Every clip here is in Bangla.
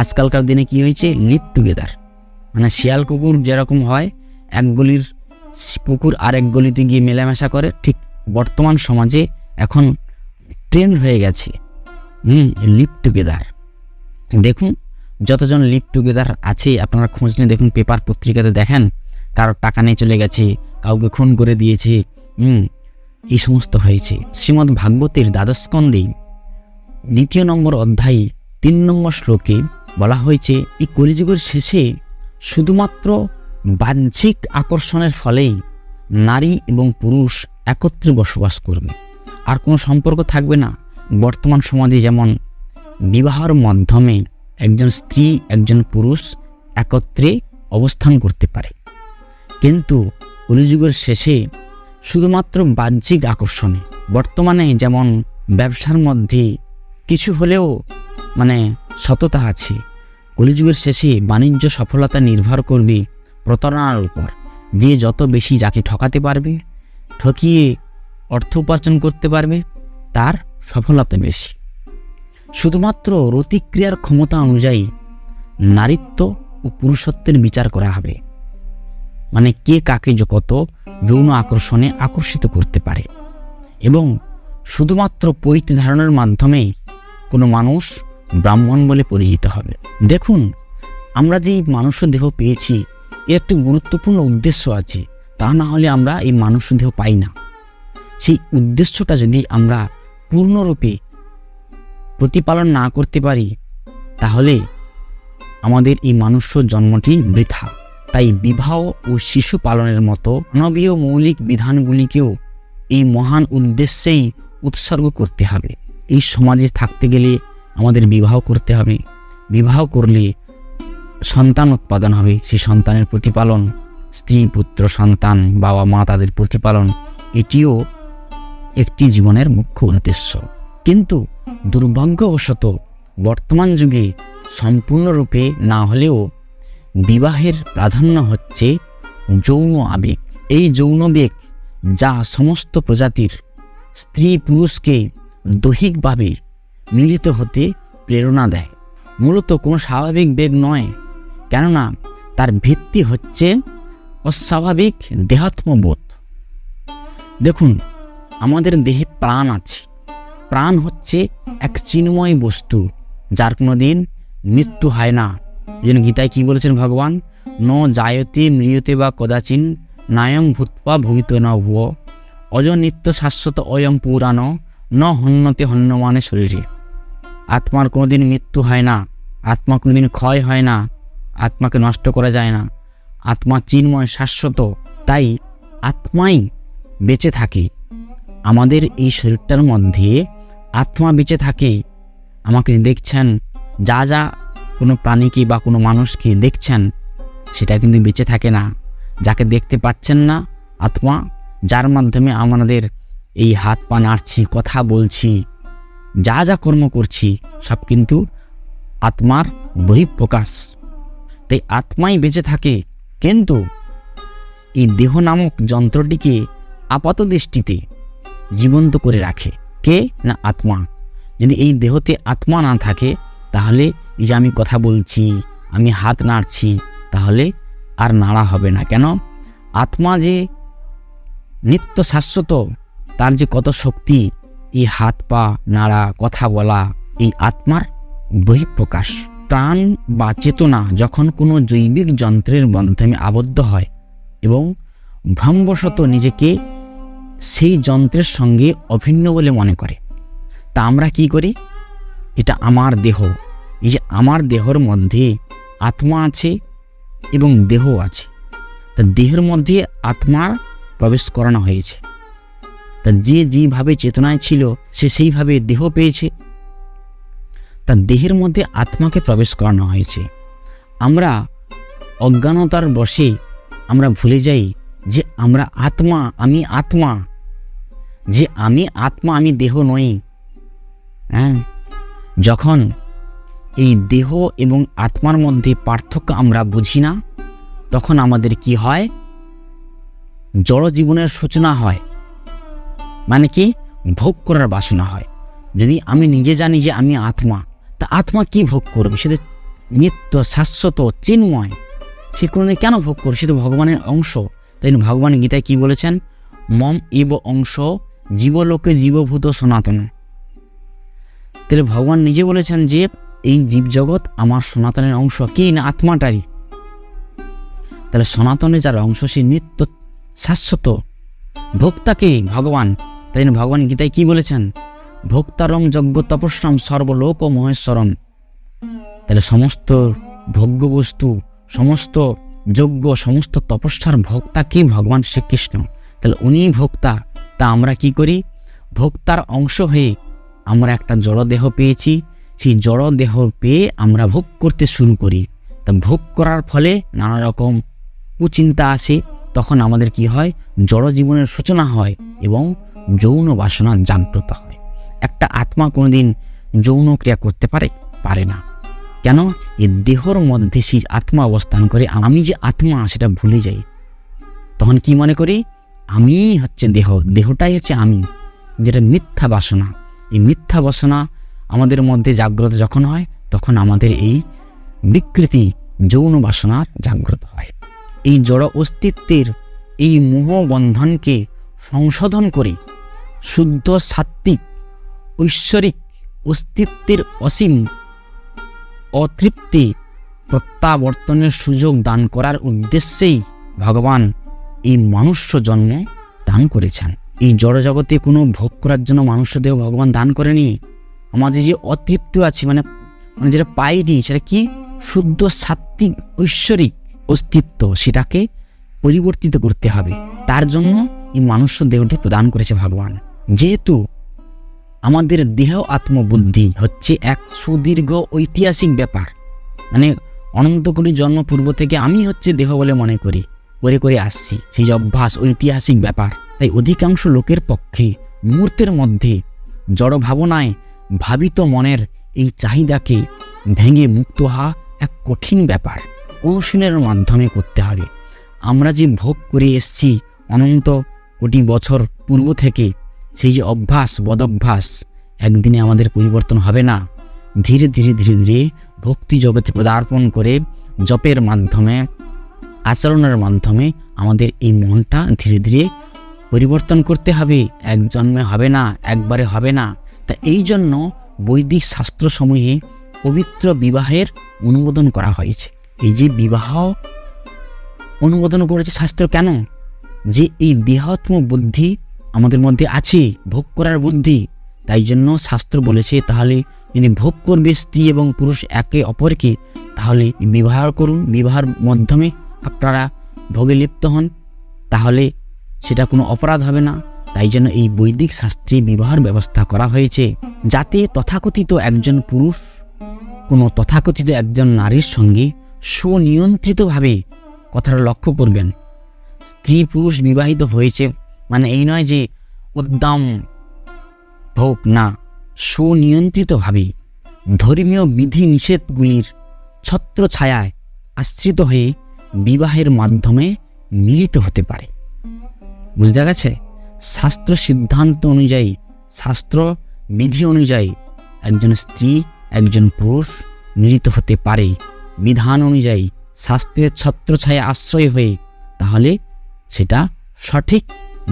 আজকালকার দিনে কি হয়েছে? লিভ টুগেদার মানে শিয়াল কুকুর যেরকম হয়, এক গলির কুকুর আরেক গলিতে গিয়ে মেলামেশা করে, ঠিক বর্তমান সমাজে এখন ট্রেন্ড হয়ে গেছে। হুম লিভ টুগেদার দেখুন, যতজন লিভ টুগেদার আছে, আপনারা খোঁজ নিয়ে দেখুন, পেপার পত্রিকাতে দেখেন, কারও টাকা নিয়ে চলে গেছে, কাউকে খুন করে দিয়েছে, হুম, এই সমস্ত হয়েছে। শ্রীমদ্ ভাগবতের দ্বাদশ স্কন্ধে দ্বিতীয় নম্বর অধ্যায়ে তিন নম্বর শ্লোকে বলা হয়েছে, এই কলিযুগের শেষে শুধুমাত্র বাহ্যিক আকর্ষণের ফলেই নারী এবং পুরুষ একত্রে বসবাস করবে। আর কোনো সম্পর্ক থাকবে না। বর্তমান সমাজে যেমন বিবাহর মাধ্যমে একজন স্ত্রী, একজন পুরুষ একত্রে অবস্থান করতে পারে। কিন্তু কলিযুগের শেষে শুধুমাত্র বাহ্যিক আকর্ষণে। বর্তমানে যেমন ব্যবসার মধ্যে কিছু হলেও মানে সততা আছে। কলিযুগের শেষে বাণিজ্য সফলতা নির্ভর করবে প্রতারণার উপর। যে যত বেশি যাকে ঠকাতে পারবে, ঠকিয়ে অর্থ উপার্জন করতে পারবে, তার সফলতা বেশি। শুধুমাত্র রতিক্রিয়ার ক্ষমতা অনুযায়ী নারীত্ব ও পুরুষত্বের বিচার করা হবে। মানে কে কাকে কত যৌন আকর্ষণে আকর্ষিত করতে পারে। এবং শুধুমাত্র পৈত ধারণের মাধ্যমে কোনো মানুষ ব্রাহ্মণ বলে পরিচিত হবে। দেখুন, আমরা যে মানুষ দেহ পেয়েছি, এর একটি গুরুত্বপূর্ণ উদ্দেশ্য আছে। তা না হলে আমরা এই মানুষ দেহ পাই না। সেই উদ্দেশ্যটা যদি আমরা পূর্ণরূপে প্রতিপালন না করতে পারি, তাহলে আমাদের এই মানুষ্য জন্মটি বৃথা। তাই বিবাহ ও শিশু পালনের মতো মানবীয় মৌলিক বিধানগুলিকেও এই মহান উদ্দেশ্যেই উৎসর্গ করতে হবে। এই সমাজে থাকতে গেলে আমাদের বিবাহ করতে হবে। বিবাহ করলে সন্তান উৎপাদন হবে। সেই সন্তানের প্রতিপালন, স্ত্রী, পুত্র, সন্তান, বাবা, মা তাদের প্রতিপালন, এটিও একটি জীবনের মুখ্য উদ্দেশ্য। কিন্তু দুর্ভাগ্যবশত বর্তমান যুগে সম্পূর্ণরূপে না হলেও বিবাহের প্রাধান্য হচ্ছে যৌন আবেগ। এই যৌন বেগ যা সমস্ত প্রজাতির স্ত্রী পুরুষকে দৈহিকভাবে মিলিত হতে প্রেরণা দেয়। মূলত কোনো স্বাভাবিক বেগ নয়, কেননা তার ভিত্তি হচ্ছে অস্বাভাবিক দেহাত্মবোধ। দেখুন, আমাদের দেহে প্রাণ আছে। প্রাণ হচ্ছে এক চিন্ময় বস্তু, যার কোনো দিন মৃত্যু হয় না। যেন গীতায় কি বলেছেন ভগবান? ন জায়তে মৃয়তে বা কদাচিন নায়ং ভূতপা ভূমিত ন ভুয় অজ নিত্য শাশ্বত অয়ং পুরাণ, ন হন্যতে হন্যমানে শরীরে। আত্মার কোনোদিন মৃত্যু হয় না, আত্মা কোনোদিন ক্ষয় হয় না, আত্মাকে নষ্ট করা যায় না। আত্মা চিন্ময় শাশ্বত, তাই আত্মাই বেঁচে থাকে। আমাদের এই শরীরটার মধ্যে আত্মা বেঁচে থাকে। আমাকে দেখছেন, যা যা কোনো প্রাণীকে বা কোনো মানুষকে দেখছেন সেটা কিন্তু বেঁচে থাকে না। যাকে দেখতে পাচ্ছেন না, আত্মা, যার মাধ্যমে আমাদের এই হাত পা নাড়ছি, কথা বলছি যা যা কর্ম করছি, সব কিন্তু আত্মার বহিঃপ্রকাশ। তাই আত্মাই বেঁচে থাকে, কিন্তু এই দেহ নামক যন্ত্রটিকে আপাত দৃষ্টিতে জীবন্ত করে রাখে। কে না আত্মা? যদি এই দেহতে আত্মা না থাকে, তাহলে এই যে আমি কথা বলছি, আমি হাত নাড়ছি, তাহলে আর নাড়া হবে না। কেন? আত্মা যে নিত্য শাশ্বত তার যে কত শক্তি এই হাত পা, নাড়া, কথা বলা, এই আত্মার বহিঃপ্রকাশ। প্রাণ বা চেতনা যখন কোনো জৈবিক যন্ত্রের মাধ্যমে আবদ্ধ হয় এবং ভ্রমবশত নিজেকে সেই যন্ত্রের সঙ্গে অভিন্ন বলে মনে করে, তা আমরা কি করি? এটা আমার দেহ। এই যে আমার দেহর মধ্যে আত্মা আছে এবং দেহ আছে। তা দেহের মধ্যে আত্মার প্রবেশ করানো হয়েছে। তা যে যেভাবে চেতনায় ছিল, সে সেইভাবে দেহ পেয়েছে। তা দেহের মধ্যে আত্মাকে প্রবেশ করানো হয়েছে। আমরা অজ্ঞানতার বশে আমরা ভুলে যাই যে আমরা আত্মা, আমি আত্মা। যে আমি আত্মা, আমি দেহ নই। হ্যাঁ? যখন এই দেহ এবং আত্মার মধ্যে পার্থক্য আমরা বুঝি না, তখন আমাদের কি হয়? জড় জীবনের সূচনা হয়। মানে কি? ভোগ করার বাসনা হয়। যদি আমি নিজে জানি যে আমি আত্মা, তা আত্মা কি ভোগ করবে? সেটা নিত্য, শাশ্বত, চিন্ময়, সে কোনোদিন কেন ভোগ করবে? সে তো ভগবানের অংশ। তাই ভগবান গীতায় কি বলেছেন? মম ইব অংশ জীবলোকে জীবভূত সনাতন। তাহলে ভগবান নিজে বলেছেন যে এই জীবজগৎ আমার সনাতনের অংশ। কি না আত্মাটারই? তাহলে সনাতনের যার অংশ, সে নিত্য, শাশ্বত ভোক্তাকে ভগবান। তাই জন্য ভগবান গীতায় কি বলেছেন? ভোক্তারম যজ্ঞ তপস্যাম সর্বলোক মহেশ্বরম তাহলে সমস্ত ভোগ্য বস্তু সমস্ত যজ্ঞ, সমস্ত তপস্যার ভোক্তা কি ভগবান শ্রীকৃষ্ণ? তাহলে উনি ভোক্তা, তা আমরা কি করি? ভোক্তার অংশ হয়ে আমরা একটা জড়দেহ পেয়েছি। সেই জড়দেহ পেয়ে আমরা ভোগ করতে শুরু করি। তা ভোগ করার ফলে নানা রকম কুচিন্তা আসে। তখন আমাদের কি হয়? জড় জীবনের সূচনা হয় এবং যৌন বাসনা জাগ্রত হয়। একটা আত্মা কোনোদিন যৌন ক্রিয়া করতে পারে? পারে না। কেন? এই দেহর মধ্যে সেই আত্মা অবস্থান করে আমি যে আত্মা, সেটা ভুলে যাই। তখন কি মনে করি? আমি হচ্ছে দেহ। দেহটাই হচ্ছে আমি, যেটা মিথ্যা বাসনা। এই মিথ্যা বাসনা আমাদের মধ্যে জাগ্রত যখন হয়, তখন আমাদের এই বিকৃতি যৌন বাসনার জাগ্রত হয়। এই জড় অস্তিত্বের এই মোহবন্ধনকে সংশোধন করে শুদ্ধ সাত্ত্বিক ঐশ্বরিক অস্তিত্বের অসীম অতৃপ্তি প্রত্যাবর্তনের সুযোগ দান করার উদ্দেশ্যেই ভগবান এই মনুষ্য জন্মে দান করেছেন। এই জড়জগতে কোনো ভোগ করার জন্য মানুষ্য দেহ ভগবান দান করেনি। আমাদের যে অতৃপ্তি আছে মানে মানে যেটা পাইনি, সেটা কি? শুদ্ধ সাত্ত্বিক ঐশ্বরিক অস্তিত্ব সেটাকে পরিবর্তিত করতে হবে। তার জন্য এই মানুষ্য দেহটি প্রদান করেছে ভগবান। যেহেতু আমাদের দেহ আত্মবুদ্ধি হচ্ছে এক সুদীর্ঘ ঐতিহাসিক ব্যাপার। মানে অনন্ত জন্ম পূর্ব থেকে আমি হচ্ছে দেহ বলে মনে করি, করে করে আসছি। সেই অভ্যাস, ঐতিহাসিক ব্যাপার। তাই অধিকাংশ লোকের পক্ষে মুহূর্তের মধ্যে জড় ভাবনায় ভাবিত মনের এই চাহিদাকে ভেঙে মুক্ত হওয়া এক কঠিন ব্যাপার। অনুশীলনের মাধ্যমে করতে হবে। আমরা যে ভোগ করে এসছি অনন্ত কোটি বছর পূর্ব থেকে সেই যে অভ্যাস, বদভ্যাস, একদিনে আমাদের পরিবর্তন হবে না। ধীরে ধীরে ধীরে ধীরে ভক্তি জগতে পদার্পণ করে জপের মাধ্যমে, আচরণের মাধ্যমে আমাদের এই মনটা ধীরে ধীরে পরিবর্তন করতে হবে। এক জন্মে হবে না, একবারে হবে না। তা এই জন্য বৈদিক শাস্ত্রসমূহে পবিত্র বিবাহের অনুমোদন করা হয়েছে। এই যে বিবাহ অনুমোদন করেছে শাস্ত্র কেন? যে এই দেহাত্ম বুদ্ধি আমাদের মধ্যে আছে, ভোগ করার বুদ্ধি। তাই জন্য শাস্ত্র বলেছে, তাহলে যদি ভোগ করবে স্ত্রী এবং পুরুষ একে অপরকে, তাহলে বিবাহ করুন। বিবাহের মাধ্যমে আপনারা ভোগে লিপ্ত হন। তাহলে সেটা কোনো অপরাধ হবে না। তাই জন্য এই বৈদিক শাস্ত্রে বিবাহের ব্যবস্থা করা হয়েছে। যাতে তথাকথিত একজন পুরুষ, কোনো তথাকথিত একজন নারীর সঙ্গে সুনিয়ন্ত্রিতভাবে কথাটা লক্ষ্য করবেন। স্ত্রী পুরুষ বিবাহিত হয়েছে মানে এই নয় যে উদ্দাম ভোগ, না। সুনিয়ন্ত্রিতভাবে ধর্মীয় বিধি নিষেধগুলির ছত্র ছায়ায় আশ্রিত হয়ে বিবাহের মাধ্যমে মিলিত হতে পারে। বুঝতে গেছে? শাস্ত্র সিদ্ধান্ত অনুযায়ী, শাস্ত্র বিধি অনুযায়ী একজন স্ত্রী, একজন পুরুষ মিলিত হতে পারে। বিধান অনুযায়ী শাস্ত্রের ছত্রছায়া আশ্রয় হয়ে, তাহলে সেটা সঠিক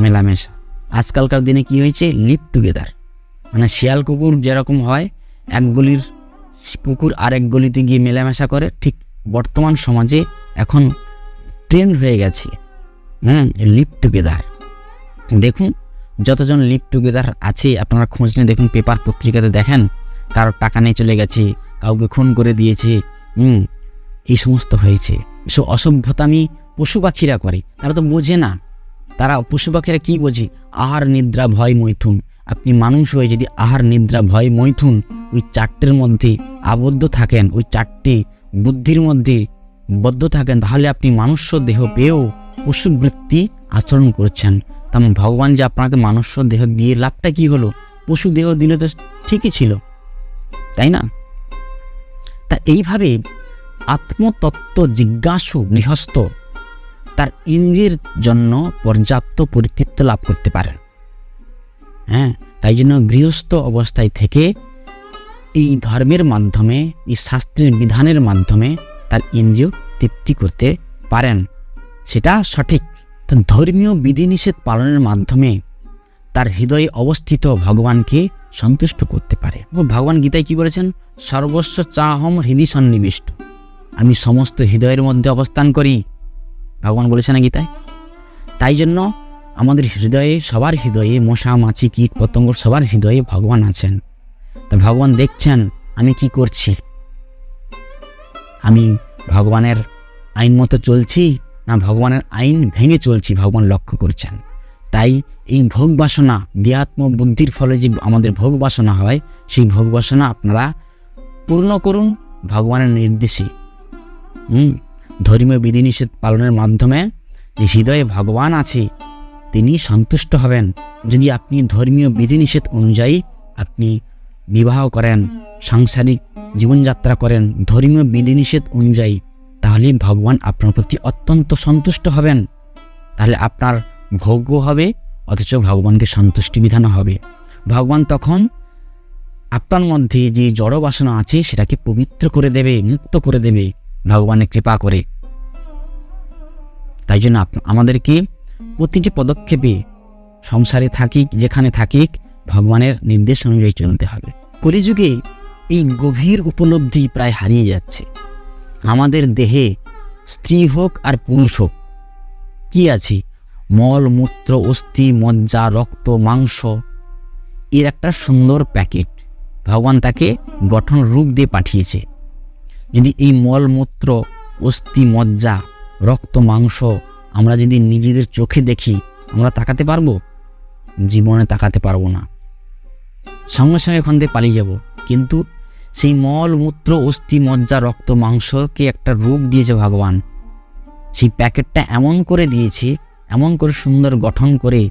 মেলামেশা। আজকালকার দিনে কি হয়েছে? লিভ টুগেদার মানে শিয়াল কুকুর যেরকম হয়, এক গলির কুকুর আরেক গলিতে গিয়ে মেলামেশা করে, ঠিক বর্তমান সমাজে এখন ট্রেন্ড হয়ে গেছে। হ্যাঁ লিভ টুগেদার দেখুন, যতজন লিভ টুগেদার আছে, আপনারা খোঁজ নিয়ে দেখুন পেপার পত্রিকাতে দেখেন, কারও টাকা নিয়ে চলে গেছে, কাউকে খুন করে দিয়েছে, হুম, এই সমস্ত হয়েছে। এসব অসভ্যতামি পশু পাখিরা করে, তারা তো বোঝে না। তারা পশু পাখিরা কী বোঝে? আহার, নিদ্রা, ভয়, মৈথুন। আপনি মানুষ হয়ে যদি আহার, নিদ্রা, ভয়, মৈথুন ওই চারটের মধ্যে আবদ্ধ থাকেন, ওই চারটে বুদ্ধির মধ্যে বদ্ধ থাকেন, তাহলে আপনি মানুষ্য দেহ পেয়েও পশু বৃত্তি আচরণ করছেন। তেমন ভগবান যে আপনাকে মানুষ্য দেহ দিয়ে লাভটা কি হলো? পশু দেহ দিলে তো ঠিকই ছিল, তাই না? তা এইভাবে আত্মতত্ত্ব জিজ্ঞাসু গৃহস্থ তার ইন্দ্রিয়ের জন্য পর্যাপ্ত পরিতৃপ্ত লাভ করতে পারেন হ্যাঁ তাই জন্য গৃহস্থ অবস্থায় থেকে এই ধর্মের মাধ্যমে, এই শাস্ত্রের বিধানের মাধ্যমে তার ইন্দ্রিয় তৃপ্তি করতে পারেন। সেটা সঠিক। ধর্মীয় বিধিনিষেধ পালনের মাধ্যমে তার হৃদয়ে অবস্থিত ভগবানকে সন্তুষ্ট করতে পারে। ভগবান গীতায় কি বলেছেন? সর্বস্ব চাহম হৃদয় সন্নিবিষ্ট। আমি সমস্ত হৃদয়ের মধ্যে অবস্থান করি। ভগবান বলেছে না গীতায় তাই জন্য আমাদের হৃদয়ে, সবার হৃদয়ে মশা, মাছি, কীট, পতঙ্গ, সবার হৃদয়ে ভগবান আছেন। তা ভগবান দেখছেন, আমি কি করছি? আমি ভগবানের আইন মতো চলছি না ভগবানের আইন ভেঙে চলছি, ভগবান লক্ষ্য করছেন। তাই এই ভোগ বাসনা দেহাত্ম বুদ্ধির ফলে যে আমাদের ভোগ বাসনা হয়, সেই ভোগ বাসনা আপনারা পূর্ণ করুন, ভগবানের নির্দেশে। হুম? ধর্মীয় বিধিনিষেধ পালনের মাধ্যমে যে হৃদয়ে ভগবান আছে, তিনি সন্তুষ্ট হবেন। যদি আপনি ধর্মীয় বিধিনিষেধ অনুযায়ী আপনি বিবাহ করেন, সাংসারিক জীবনযাত্রা করেন ধর্মীয় বিধিনিষেধ অনুযায়ী, তাহলে ভগবান আপনার প্রতি অত্যন্ত সন্তুষ্ট হবেন। তাহলে আপনার ভোগ্য হবে, অথচ ভগবানকে সন্তুষ্টি বিধান হবে। ভগবান তখন আপনার মধ্যে যে জড় বাসনা আছে, সেটাকে পবিত্র করে দেবে, মুক্ত করে দেবে। ভগবানের কৃপা করে। তাই জন্য আমাদেরকে প্রতিটি পদক্ষেপে সংসারে থাকিক, যেখানে থাকিক, ভগবানের নির্দেশ অনুযায়ী চলতে হবে। কলিযুগে এই গভীর উপলব্ধি প্রায় হারিয়ে যাচ্ছে। আমাদের দেহে স্ত্রী হোক আর পুরুষ হোক, কি আছে? মল, মূত্র, অস্থি, মজ্জা, রক্ত, মাংস, এর একটা সুন্দর প্যাকেট। ভগবান তাকে গঠন রূপ দিয়ে পাঠিয়েছে। যদি এই মলমূত্র, অস্থি, মজ্জা, রক্ত, মাংস আমরা যদি নিজেদের চোখে দেখি, আমরা তাকাতে পারব? জীবনে তাকাতে পারব না। সঙ্গে সঙ্গে এখান থেকে পালিয়ে যাব। কিন্তু সেই মল মূত্র অস্থি, মজ্জা, রক্ত, মাংসকে একটা রূপ দিয়েছে ভগবান। সেই প্যাকেটটা এমন করে দিয়েছে, এমন করে সুন্দর গঠন করে,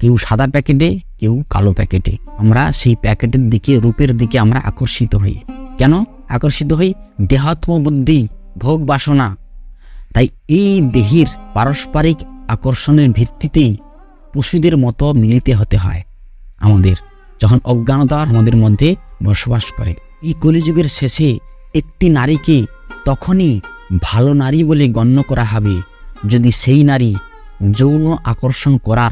কেউ সাদা প্যাকেটে, কেউ কালো প্যাকেটে। আমরা সেই প্যাকেটের দিকে, রূপের দিকে আমরা আকর্ষিত হই। কেন? আকর্ষিত হই দেহাত্ম বুদ্ধি ভোগ বাসনা। তাই এই দেহের পারস্পরিক আকর্ষণের ভিত্তিতেই পশুদের মতো মিলিতে হতে হয় আমাদের। যখন অজ্ঞানতা আমাদের মধ্যে বসবাস করে। এই কলিযুগের শেষে একটি নারীকে তখনই ভালো নারী বলে গণ্য করা হবে। যদি সেই নারী যৌন আকর্ষণ করার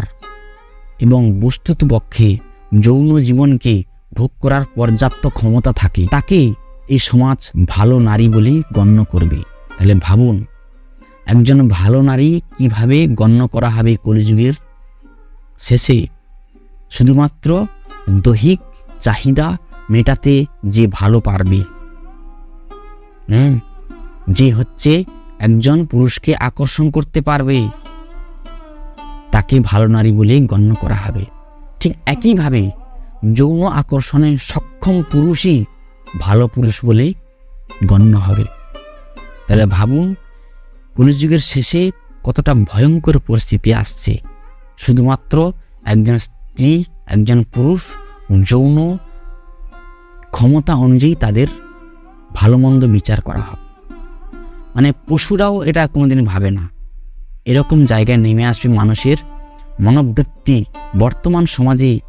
এবং বস্তুতপক্ষে যৌন জীবনকে ভোগ করার পর্যাপ্ত ক্ষমতা থাকে, তাকে এই সমাজ ভালো নারী বলে গণ্য করবে। তাহলে ভাবুন, একজন ভালো নারী কীভাবে গণ্য করা হবে কলিযুগের শেষে? শুধুমাত্র দৈহিক চাহিদা মেটাতে যে ভালো পারবে। হুম, যে হচ্ছে একজন পুরুষকে আকর্ষণ করতে পারবে, তাকে ভালো নারী বলে গণ্য করা হবে। ঠিক একইভাবে যৌন আকর্ষণে সক্ষম পুরুষই ভালো পুরুষ বলে গণ্য হবে। তাহলে ভাবুন কলিযুগের শেষে কতটা ভয়ঙ্কর পরিস্থিতি আসছে। শুধুমাত্র একজন স্ত্রী, একজন পুরুষ, যৌন ক্ষমতা অনুযায়ী তাদের ভালো মন্দ বিচার করা হবে। মানে পশুরাও এটা কোনোদিন ভাবে না। এরকম জায়গায় নেমে আসবে মানুষের মনোবৃত্তি। বর্তমান সমাজে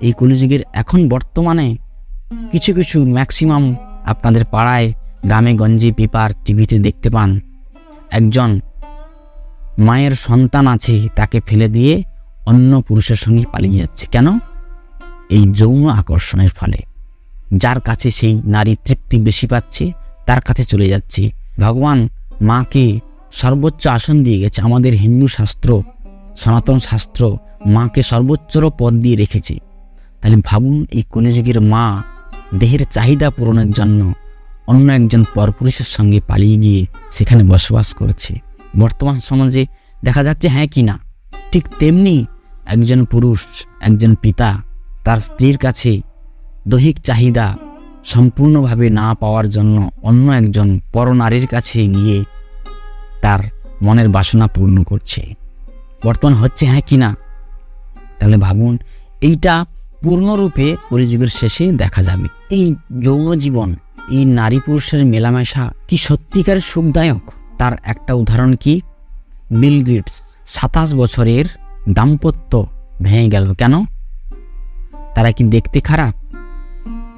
এই কলিযুগের এখন বর্তমানে কিছু কিছু ম্যাক্সিমাম আপনাদের পাড়ায়, গ্রামে, গঞ্জে, পেপার, টিভিতে দেখতে পান। একজন মায়ের সন্তান আছে, তাকে ফেলে দিয়ে অন্য পুরুষের সঙ্গে পালিয়ে যাচ্ছে। কেন? এই যৌন আকর্ষণের ফলে। যার কাছে সেই নারী তৃপ্তি বেশি পাচ্ছে, তার কাছে চলে যাচ্ছে। ভগবান মাকে সর্বোচ্চ আসন দিয়ে গেছে। আমাদের হিন্দু শাস্ত্র, সনাতন শাস্ত্র মাকে সর্বোচ্চর পদ দিয়ে রেখেছে। তাহলে ভাবুন, এই কলিযুগের মা দেহের চাহিদা পূরণের জন্য অন্য একজন পরপুরুষের সঙ্গে পালিয়ে গিয়ে সেখানে বসবাস করছে। বর্তমান সমাজে দেখা যাচ্ছে হ্যাঁ কি না? ঠিক তেমনি একজন পুরুষ, একজন পিতা তার স্ত্রীর কাছে দৈহিক চাহিদা সম্পূর্ণভাবে না পাওয়ার জন্য অন্য একজন পরনারীর কাছে গিয়ে তার মনের বাসনা পূর্ণ করছে। বর্তমান হচ্ছে হ্যাঁ কি না? তাহলে ভাবুন, এইটা পূর্ণরূপে কলিযুগের শেষে দেখা যাবে। এই যৌন জীবন, এই নারী পুরুষের মেলামেশা কি সত্যিকার সুখদায়ক? তার একটা উদাহরণ কি? বিল গেটস সাতাশ বছরের দাম্পত্য ভেঙে গেল কেন? তারা কি দেখতে খারাপ?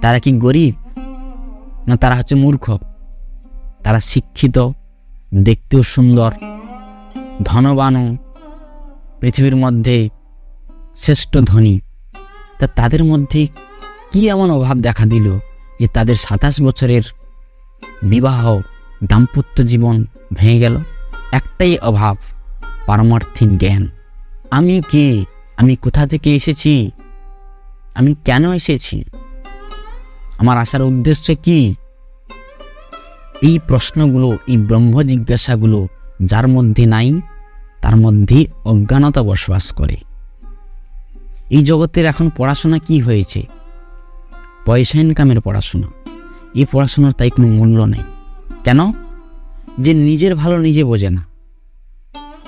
তারা কি গরিব? না তারা হচ্ছে মূর্খ? তারা শিক্ষিত, দেখতেও সুন্দর, ধনবানও, পৃথিবীর মধ্যে শ্রেষ্ঠ ধনী। তা তাদের মধ্যে কি এমন অভাব দেখা দিল যে তাদের সাতাশ বছরের বিবাহ, দাম্পত্য জীবন ভেঙে গেল? একটাই অভাব, পারমার্থিক জ্ঞান। আমি কে? আমি কোথা থেকে এসেছি? আমি কেন এসেছি? আমার আসার উদ্দেশ্য কি? এই প্রশ্নগুলো, এই ব্রহ্ম জিজ্ঞাসাগুলো যার মধ্যে নাই, তার মধ্যে অজ্ঞানতা বসবাস করে। এই জগতের এখন পড়াশোনা কি হয়েছে? পয়সা ইনকামের পড়াশোনা। এই পড়াশোনার তাই কোনো মূল্য নেই। কেন? যে নিজের ভালো নিজে বোঝে না।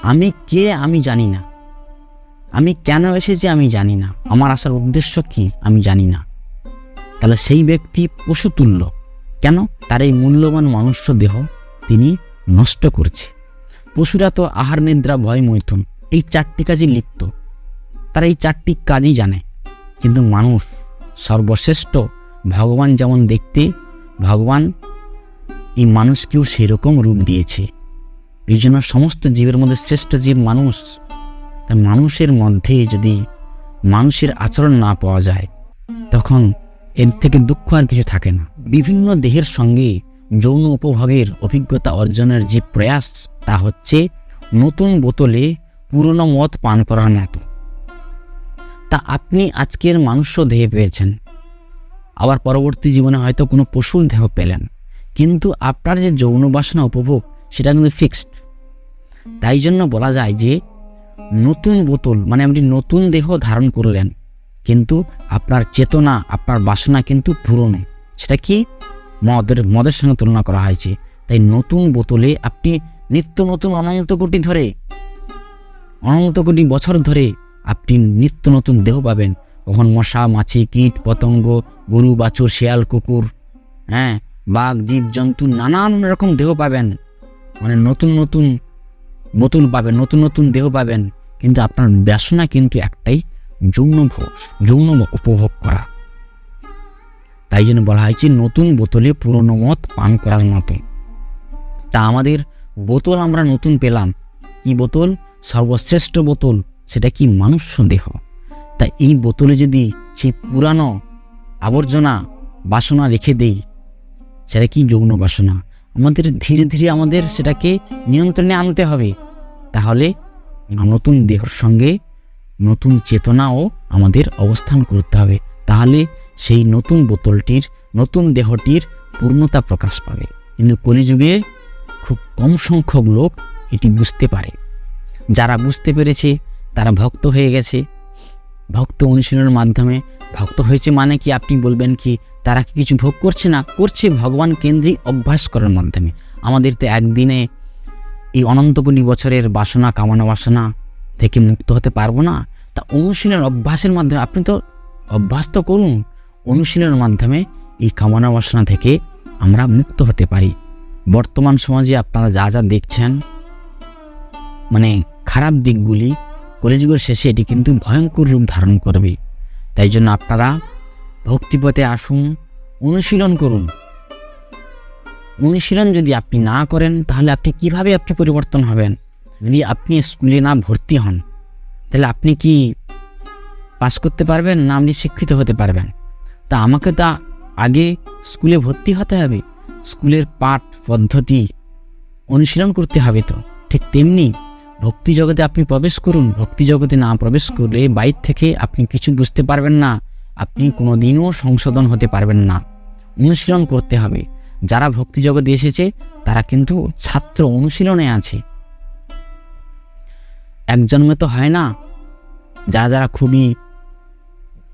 আমি কে আমি জানি না। আমি কেন এসেছি আমি জানি না। আমার আসার উদ্দেশ্য কি আমি জানি না। তাহলে সেই ব্যক্তি পশুতুল্য। কেন? তার এই মূল্যবান মনুষ্য দেহ তিনি নষ্ট করছে। পশুরা তো আহার নিদ্রা ভয় মৈথুন। এই চারটি কাজে লিপ্ত। তারা এই চারটি কাজই জানে। কিন্তু মানুষ সর্বশ্রেষ্ঠ ভগবান যেমন দেখতে, ভগবান এই মানুষকেও সেরকম রূপ দিয়েছে। এই জন্য সমস্ত জীবের মধ্যে শ্রেষ্ঠ জীব মানুষ। তাই মানুষের মধ্যে যদি মানুষের আচরণ না পাওয়া যায়, তখন এর থেকে দুঃখ আর কিছু থাকে না। বিভিন্ন দেহের সঙ্গে যৌন উপভোগের অভিজ্ঞতা অর্জনের যে প্রয়াস, তা হচ্ছে নতুন বোতলে পুরনো মদ পান করার মতো। তা আপনি আজকের মানুষ্য দেহে পেয়েছেন। আবার পরবর্তী জীবনে হয়তো কোনো পশুর দেহ পেলেন। কিন্তু আপনার যে যৌন বাসনা উপভোগ, সেটা কিন্তু ফিক্সড তাই জন্য বলা যায় যে, নতুন বোতল মানে আপনি নতুন দেহ ধারণ করলেন, কিন্তু আপনার চেতনা, আপনার বাসনা কিন্তু পুরনো। সেটা কি? মদের মদের সঙ্গে তুলনা করা হয়েছে। তাই নতুন বোতলে আপনি নিত্য নতুন অনন্ত কোটি ধরে অনন্ত কোটি বছর ধরে আপনি নিত্য নতুন দেহ পাবেন। কখন মশা, মাছি, কীট, পতঙ্গ, গরু, বাছুর, শেয়াল, কুকুর হ্যাঁ বাঘ, জীব, জন্তু, নানান রকম দেহ পাবেন। মানে নতুন নতুন বোতল পাবেন, নতুন নতুন দেহ পাবেন। কিন্তু আপনার বাসনা কিন্তু একটাই, যৌন যৌন উপভোগ করা। তাই জন্য বলা হয়েছে, নতুন বোতলে পুরনো মত পান করার মতো। তা আমাদের বোতল আমরা নতুন পেলাম। কি বোতল? সর্বশ্রেষ্ঠ বোতল। সেটা কি মানুষ দেহ তা এই বোতলে যদি সেই পুরানো আবর্জনা বাসনা রেখে দেই, সেটা কি যৌন বাসনা? আমাদের ধীরে ধীরে আমাদের সেটাকে নিয়ন্ত্রণে আনতে হবে। তাহলে নতুন দেহর সঙ্গে নতুন চেতনাও আমাদের অবস্থান করতে হবে। তাহলে সেই নতুন বোতলটির, নতুন দেহটির পূর্ণতা প্রকাশ পাবে। কিন্তু কলিযুগে খুব কম সংখ্যক লোক এটি বুঝতে পারে। যারা বুঝতে পেরেছে তারা ভক্ত হয়ে গেছে। ভক্ত অনুশীলনের মাধ্যমে ভক্ত হয়েছে মানে কি? আপনি বলবেন কি, তারা কি কিছু ভোগ করছে না? করছে ভগবান কেন্দ্রিক অভ্যাস করার মাধ্যমে। আমাদের তো একদিনে এই অনন্ত কোটি বছরের বাসনা, কামনা বাসনা থেকে মুক্ত হতে পারব না। তা অনুশীলন অভ্যাসের মাধ্যমে আপনি তো অভ্যাস তো করুন। অনুশীলনের মাধ্যমে এই কামনা বাসনা থেকে আমরা মুক্ত হতে পারি। বর্তমান সমাজে আপনারা যা যা দেখছেন মানে খারাপ দিকগুলি কলিযুগের শেষে এটি কিন্তু ভয়ঙ্কর রূপ ধারণ করবে। তাই জন্য আপনারা ভক্তিপথে আসুন, অনুশীলন করুন। অনুশীলন যদি আপনি না করেন, তাহলে আপনি কীভাবে আপনি পরিবর্তন হবেন? যদি আপনি স্কুলে না ভর্তি হন, তাহলে আপনি কি পাস করতে পারবেন না আপনি শিক্ষিত হতে পারবেন? তা আমাকে তা আগে স্কুলে ভর্তি হতে হবে। স্কুলের পাঠ পদ্ধতি অনুশীলন করতে হবে তো, ঠিক তেমনি ভক্তি জগতে আপনি প্রবেশ করুন। ভক্তি জগতে না প্রবেশ করলে বাইর থেকে আপনি কিছু বুঝতে পারবেন না। আপনি কোনোদিনও সংশোধন হতে পারবেন না। অনুশীলন করতে হবে। যারা ভক্তি জগতে এসেছে, তারা কিন্তু ছাত্র অনুশীলনে আছে। এক জন্মে তো হয় না। যারা যারা খুবই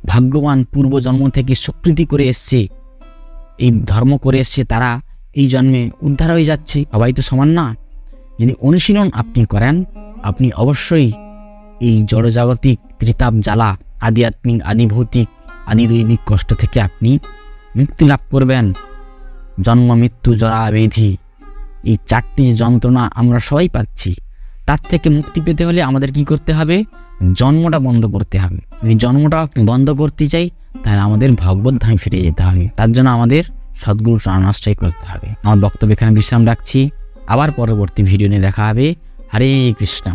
ভাগ্যবান পূর্বজন্ম থেকে স্বীকৃতি করে এসছে, এই ধর্ম করে এসছে, তারা এই জন্মে উদ্ধার হয়ে যাচ্ছে। সবাই তো সমান না। যদি অনুশীলন আপনি করেন, আপনি অবশ্যই এই জড়জাগতিক, ত্রিতাপ জ্বালা আধ্যাত্মিক আদিভৌতিক আদি দৈবিক কষ্ট থেকে আপনি মুক্তি লাভ করবেন। জন্ম, মৃত্যু, জরা, বেধি, এই চারটি যন্ত্রণা আমরা সবাই পাচ্ছি। তার থেকে মুক্তি পেতে হলে আমাদের কি করতে হবে? জন্মটা বন্ধ করতে হবে। যদি জন্মটা বন্ধ করতে চাই, তাহলে আমাদের ভগবত ধামে ফিরে যেতে হবে। তার জন্য আমাদের সদ্গুরু চরণাশ্রয় করতে হবে। আমার বক্তব্য এখানে বিশ্রাম রাখছি। আবার পরবর্তী ভিডিও নিয়ে দেখা হবে। হরে কৃষ্ণ।